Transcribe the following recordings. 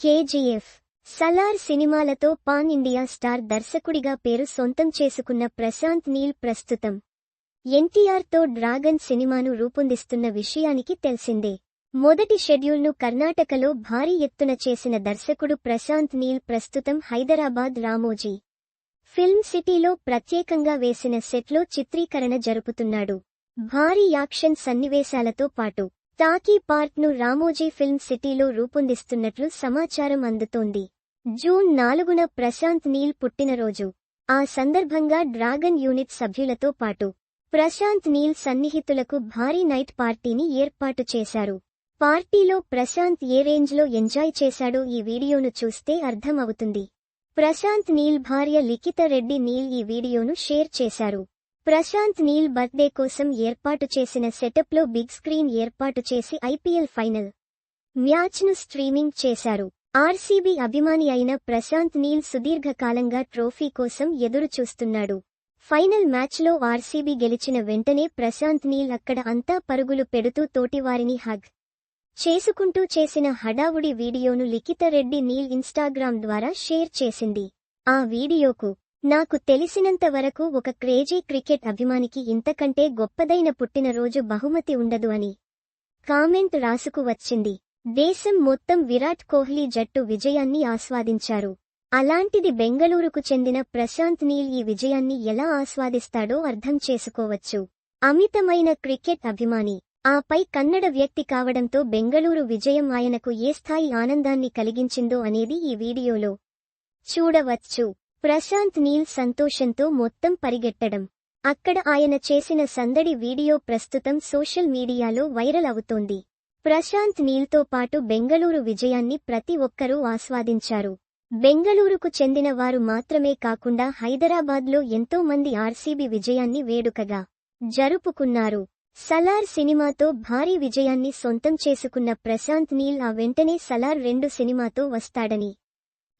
KGF Salaar సినిమాలతో pan India star దర్శకుడిగా పేరు సొంతం చేసుకున్న ప్రశాంత్ నీల్ ప్రస్తుతం ఎన్టీఆర్తో డ్రాగన్ సినిమాను రూపొందిస్తున్న విషయానికి తెలిసిందే. మొదటి షెడ్యూల్ను కర్ణాటకలో భారీ ఎత్తున చేసిన దర్శకుడు ప్రశాంత్ నీల్ ప్రస్తుతం హైదరాబాద్ రామోజీ ఫిల్మ్ సిటీలో ప్రత్యేకంగా వేసిన సెట్లో చిత్రీకరణ జరుపుతున్నాడు. భారీ యాక్షన్ సన్నివేశాలతో పాటు టాకీ పార్క్ను రామోజీ ఫిల్మ్ సిటీలో రూపొందిస్తున్నట్లు సమాచారం అందుతోంది. జూన్ నాలుగున ప్రశాంత్ నీల్ పుట్టినరోజు. ఆ సందర్భంగా డ్రాగన్ యూనిట్ సభ్యులతో పాటు ప్రశాంత్ నీల్ సన్నిహితులకు భారీ నైట్ పార్టీని ఏర్పాటు చేశారు. పార్టీలో ప్రశాంత్ ఏ రేంజ్లో ఎంజాయ్ చేశాడో ఈ వీడియోను చూస్తే అర్థమవుతుంది. ప్రశాంత్ నీల్ భార్య లిఖిత రెడ్డి నీల్ ఈ వీడియోను షేర్ చేశారు. ప్రశాంత్ నీల్ బర్త్డే కోసం ఏర్పాటు చేసిన సెటప్లో బిగ్ స్క్రీన్ ఏర్పాటు చేసి ఐపీఎల్ ఫైనల్ మ్యాచ్ను స్ట్రీమింగ్ చేశారు. ఆర్సీబీ అభిమాని అయిన ప్రశాంత్ నీల్ సుదీర్ఘకాలంగా ట్రోఫీ కోసం ఎదురుచూస్తున్నాడు. ఫైనల్ మ్యాచ్లో ఆర్సీబీ గెలిచిన వెంటనే ప్రశాంత్ నీల్ అక్కడ అంతా పరుగులు పెడుతూ తోటివారిని హగ్ చేసుకుంటూ చేసిన హడావుడి వీడియోను లిఖిత రెడ్డి నీల్ ఇన్స్టాగ్రామ్ ద్వారా షేర్ చేసింది. ఆ వీడియోకు నాకు తెలిసినంత వరకు ఒక క్రేజీ క్రికెట్ అభిమానికి ఇంతకంటే గొప్పదైన పుట్టినరోజు బహుమతి ఉండదు అని కామెంట్ రాసుకు వచ్చింది. దేశం మొత్తం విరాట్ కోహ్లీ జట్టు విజయాన్ని ఆస్వాదించారు. అలాంటిది బెంగళూరుకు చెందిన ప్రశాంత్ నీల్ ఈ విజయాన్ని ఎలా ఆస్వాదిస్తాడో అర్థం చేసుకోవచ్చు. అమితమైన క్రికెట్ అభిమాని. ఆపై కన్నడ వ్యక్తి కావడంతో బెంగళూరు విజయం ఆయనకు ఏ స్థాయి ఆనందాన్ని కలిగించిందో అనేది ఈ వీడియోలో చూడవచ్చు. ప్రశాంత్ నీల్ సంతోషంతో మొత్తం పరిగెట్టడం అక్కడ ఆయన చేసిన సందడి వీడియో ప్రస్తుతం సోషల్ మీడియాలో వైరల్ అవుతోంది. ప్రశాంత్ నీల్తో పాటు బెంగళూరు విజయాన్ని ప్రతి ఒక్కరూ ఆస్వాదించారు. బెంగళూరుకు చెందిన వారు మాత్రమే కాకుండా హైదరాబాద్లో ఎంతో మంది ఆర్సీబీ విజయాన్ని వేడుకగా జరుపుకున్నారు. సలార్ సినిమాతో భారీ విజయాన్ని సొంతం చేసుకున్న ప్రశాంత్ నీల్ ఆ వెంటనే సలార్ రెండు సినిమాతో వస్తాడని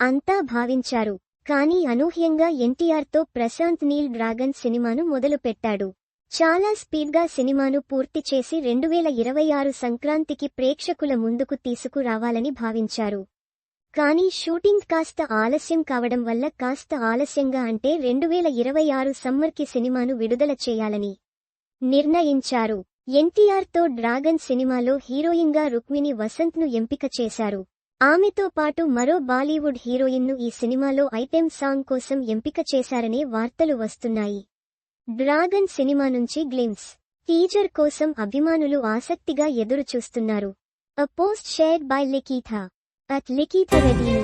అంతా భావించారు. కానీ అనూహ్యంగా ఎన్టీఆర్తో ప్రశాంత్ నీల్ డ్రాగన్ సినిమాను మొదలుపెట్టాడు. చాలా స్పీడ్గా సినిమాను పూర్తి చేసి రెండువేల ఇరవై ఆరు సంక్రాంతికి ప్రేక్షకుల ముందుకు తీసుకురావాలని భావించారు. కానీ షూటింగ్ కాస్త ఆలస్యం కావడం వల్ల కాస్త ఆలస్యంగా అంటే రెండువేల ఇరవై ఆరు సమ్మర్కి సినిమాను విడుదల చేయాలని నిర్ణయించారు. ఎన్టీఆర్తో డ్రాగన్ సినిమాలో హీరోయిన్గా రుక్మిణి వసంత్ను ఎంపిక చేశారు. ఆమెతో పాటు మరో బాలీవుడ్ హీరోయిన్ను ఈ సినిమాలో ఐటెం సాంగ్ కోసం ఎంపిక చేశారనే వార్తలు వస్తున్నాయి. డ్రాగన్ సినిమా నుంచి గ్లిమ్స్ టీజర్ కోసం అభిమానులు ఆసక్తిగా ఎదురుచూస్తున్నారు. A post shared by Likitha at Likitha Reddy